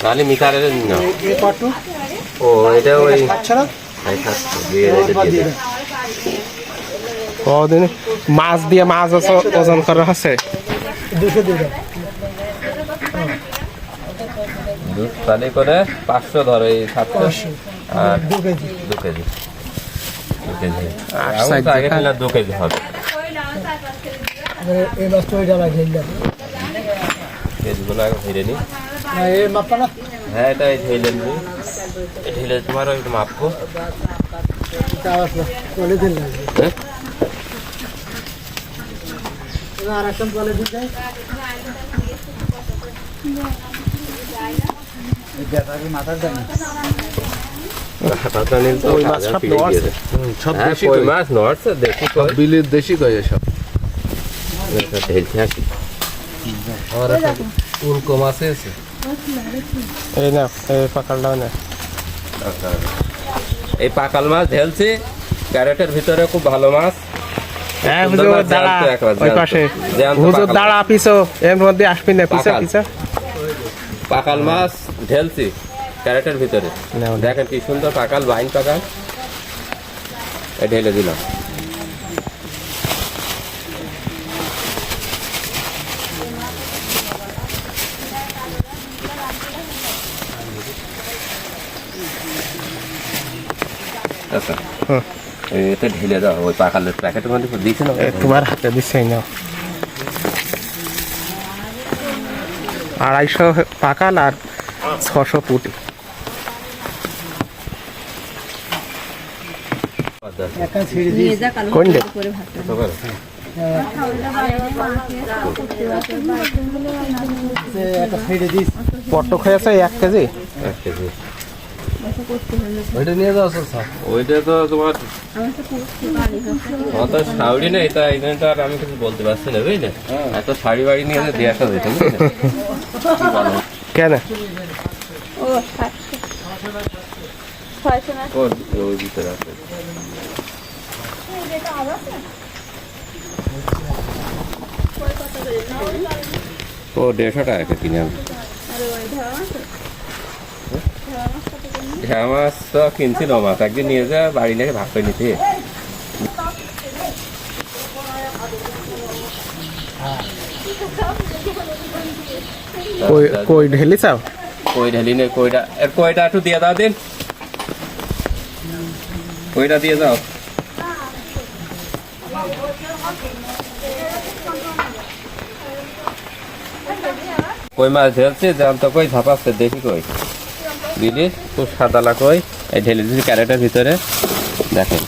তাহলে মিটারের না এই পাটু ও এটা ওই আচ্ছা। কদিন মাছ দিয়ে মাছ ওজ- ওজন করা দুশো দাও দুধ তাহলে করে পাঁচশো ধরো এই সাতশো। আর দু কেজি। দু কেজি। দু কেজি। আর আমি সাইড তো আগে দু কেজি হবে। এবারে এই মাছটা মাপটা না? হ্যাঁ এটা ঢেলে নি ঢেলে তোমার ওই মাপবো মাছ সব নড়ছে। সব দেখি বিলের দেশি কই এসব এটা আসি আমার একটা উল্কো মাছ আছে এই না এই পাকালটাও না। এই পাকাল মাছ ঢেলছি ক্যারেটের ভিতরে খুব ভালো মাছ। হ্যাঁ হুজুর দাঁড়া ওই পাশে। হুজুর পাকাল। দাঁড়া পিছো এর মধ্যে আসবি না পিছো পিছো। পাকাল মাছ ঢেলছি ক্যারেটের ভিতরে। দেখেন কি সুন্দর পাকাল বাইন পাকাল। ঢেলে দিলাম। আচ্ছা হুম। এটা ঢেলে দাও ওই পাকালের প্যাকেটের মধ্যে দিয়েছে না এ, তোমার হাতে দিচ্ছে না আড়াইশো পাকাল আর ছশো পুটি একটা ছেড়ে দিই নিয়ে যা কালো কোন রে? করে ভাতটা কত করে? একটা ছেড়ে দিস পটক হয়েছে এক কেজি এক কেজি। ওইটা নিয়ে যাও স্যার ওইটা তো তোমার অত শাড়ি নেই তা এই জন্য তো আর আমি কিছু বলতে পারছি না বুঝলে? এত শাড়ি বাড়ি নিয়ে যে দিয়ে আসা যেত কেন? ও সাতশো ছয়শো না? ও ওই ভিতরে আছে। ও দেড়শো টাকা কিনে আনব হ্যাঁ মাছ তো কিনছিল মাছ একদিন নিয়ে যা বাড়ি নাকি ভাগ করে নিতে। কই ঢেলি চাও? কই ঢালি নে কইটা এর কইটা একটু দিয়ে দাও দিন। কইটা দিয়ে দাও কই মাছ ঢেলছে জান তো কই ঝাপাচ্ছে দেখি কই। দিদি খুব সাদা কই এই ঢেলে দিচ্ছি ক্যারেটের ভিতরে। দেখেন।